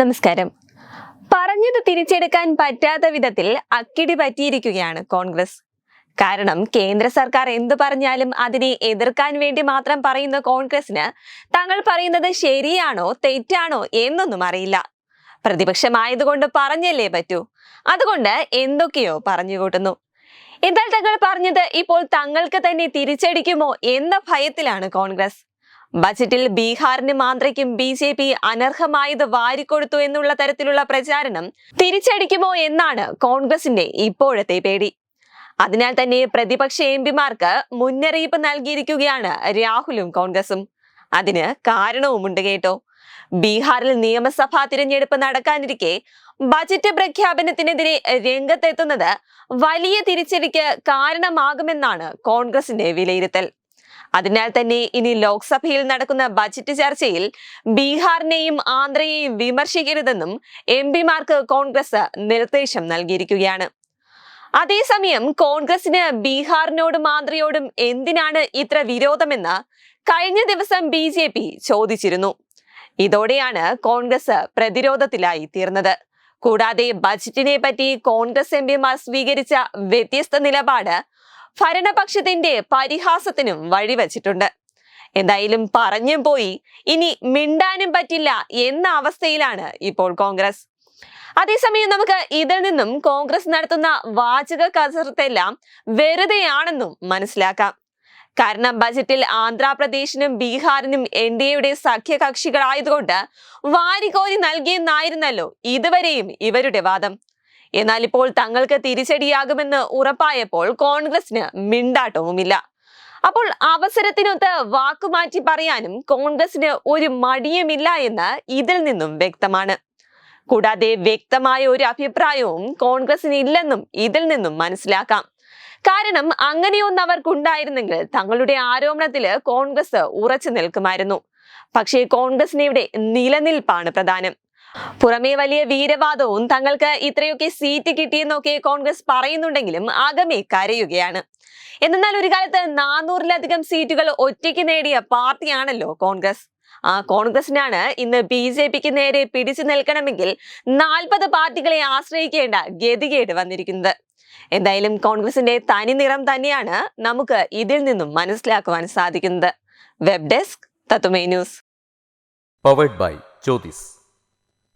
നമസ്കാരം. പറഞ്ഞത് തിരിച്ചെടുക്കാൻ പറ്റാത്ത വിധത്തിൽ അക്കിടി പറ്റിയിരിക്കുകയാണ് കോൺഗ്രസ്. കാരണം കേന്ദ്ര സർക്കാർ എന്തു പറഞ്ഞാലും അതിനെ എതിർക്കാൻ വേണ്ടി മാത്രം പറയുന്ന കോൺഗ്രസിന് തങ്ങൾ പറയുന്നത് ശരിയാണോ തെറ്റാണോ എന്നൊന്നും അറിയില്ല. പ്രതിപക്ഷമായതുകൊണ്ട് പറഞ്ഞല്ലേ പറ്റൂ. അതുകൊണ്ട് എന്തൊക്കെയോ പറഞ്ഞു കൂട്ടുന്നു. എന്നാൽ തങ്ങൾ പറഞ്ഞത് ഇപ്പോൾ തങ്ങൾക്ക് തന്നെ തിരിച്ചടിക്കുമോ എന്ന ഭയത്തിലാണ് കോൺഗ്രസ്. ബജറ്റിൽ ബീഹാറിനും ആന്ധ്രയ്ക്കും ബി ജെ പി അനർഹമായത് വാരിക്കൊടുത്തു എന്നുള്ള തരത്തിലുള്ള പ്രചാരണം തിരിച്ചടിക്കുമോ എന്നാണ് കോൺഗ്രസിന്റെ ഇപ്പോഴത്തെ പേടി. അതിനാൽ തന്നെ പ്രതിപക്ഷ എം പിമാർക്ക് മുന്നറിയിപ്പ് നൽകിയിരിക്കുകയാണ് രാഹുലും കോൺഗ്രസും. അതിന് കാരണവുമുണ്ട് കേട്ടോ. ബീഹാറിൽ നിയമസഭാ തിരഞ്ഞെടുപ്പ് നടക്കാനിരിക്കെ ബജറ്റ് പ്രഖ്യാപനത്തിനെതിരെ രംഗത്തെത്തുന്നത് വലിയ തിരിച്ചടിക്ക് കാരണമാകുമെന്നാണ് കോൺഗ്രസിന്റെ വിലയിരുത്തൽ. അതിനാൽ തന്നെ ഇനി ലോക്സഭയിൽ നടക്കുന്ന ബജറ്റ് ചർച്ചയിൽ ബീഹാറിനെയും ആന്ധ്രയെയും വിമർശിക്കരുതെന്നും എം പിമാർക്ക് കോൺഗ്രസ് നിർദ്ദേശം നൽകിയിരിക്കുകയാണ്. അതേസമയം കോൺഗ്രസിന് ബീഹാറിനോടും ആന്ധ്രയോടും എന്തിനാണ് ഇത്ര വിരോധമെന്ന് കഴിഞ്ഞ ദിവസം ബി ജെ പി ചോദിച്ചിരുന്നു. ഇതോടെയാണ് കോൺഗ്രസ് പ്രതിരോധത്തിലായി തീർന്നത്. കൂടാതെ ബജറ്റിനെ പറ്റി കോൺഗ്രസ് എം പിമാർ സ്വീകരിച്ച വ്യത്യസ്ത നിലപാട് ഭരണപക്ഷത്തിന്റെ പരിഹാസത്തിനും വഴിവെച്ചിട്ടുണ്ട്. എന്തായാലും പറഞ്ഞും പോയി. ഇനി മിണ്ടാനും പറ്റില്ല എന്ന അവസ്ഥയിലാണ് ഇപ്പോൾ കോൺഗ്രസ്. അതേസമയം നമുക്ക് ഇതിൽ നിന്നും കോൺഗ്രസ് നടത്തുന്ന വാചക കസരത്തെല്ലാം വെറുതെയാണെന്നും മനസ്സിലാക്കാം. കാരണം ബജറ്റിൽ ആന്ധ്രാപ്രദേശിനും ബീഹാറിനും എൻ ഡി എയുടെ സഖ്യകക്ഷികളായതുകൊണ്ട് വാരികോരി നൽകിയെന്നായിരുന്നല്ലോ ഇതുവരെയും ഇവരുടെ വാദം. എന്നാൽ ഇപ്പോൾ തങ്ങൾക്ക് തിരിച്ചടിയാകുമെന്ന് ഉറപ്പായപ്പോൾ കോൺഗ്രസിന് മിണ്ടാട്ടവുമില്ല. അപ്പോൾ അവസരത്തിനൊത്ത് വാക്കുമാറ്റി പറയാനും കോൺഗ്രസിന് ഒരു മടിയുമില്ല എന്ന് ഇതിൽ നിന്നും വ്യക്തമാണ്. കൂടാതെ വ്യക്തമായ ഒരു അഭിപ്രായവും കോൺഗ്രസിന് ഇല്ലെന്നും ഇതിൽ നിന്നും മനസ്സിലാക്കാം. കാരണം അങ്ങനെയൊന്ന് അവർക്കുണ്ടായിരുന്നെങ്കിൽ തങ്ങളുടെ ആരോപണത്തിൽ കോൺഗ്രസ് ഉറച്ചു നിൽക്കുമായിരുന്നു. പക്ഷേ കോൺഗ്രസിന് ഇവിടെ നിലനിൽപ്പാണ് പ്രധാനം. പുറമേ വലിയ വീരവാദവും തങ്ങൾക്ക് ഇത്രയൊക്കെ സീറ്റ് കിട്ടിയെന്നൊക്കെ കോൺഗ്രസ് പറയുന്നുണ്ടെങ്കിലും അകമേ കരയുകയാണ്. എന്നാൽ ഒരു കാലത്ത് നാനൂറിലധികം സീറ്റുകൾ ഒറ്റയ്ക്ക് നേടിയ പാർട്ടിയാണല്ലോ കോൺഗ്രസ്. ആ കോൺഗ്രസിനാണ് ഇന്ന് ബി ജെ പിക്ക് നേരെ പിടിച്ചു നിൽക്കണമെങ്കിൽ നാൽപ്പത് പാർട്ടികളെ ആശ്രയിക്കേണ്ട ഗതികേട് വന്നിരിക്കുന്നത്. എന്തായാലും കോൺഗ്രസിന്റെ തനി നിറം തന്നെയാണ് നമുക്ക് ഇതിൽ നിന്നും മനസ്സിലാക്കുവാൻ സാധിക്കുന്നത്. Web desk തത്തുമേ news. Powered by Jyothis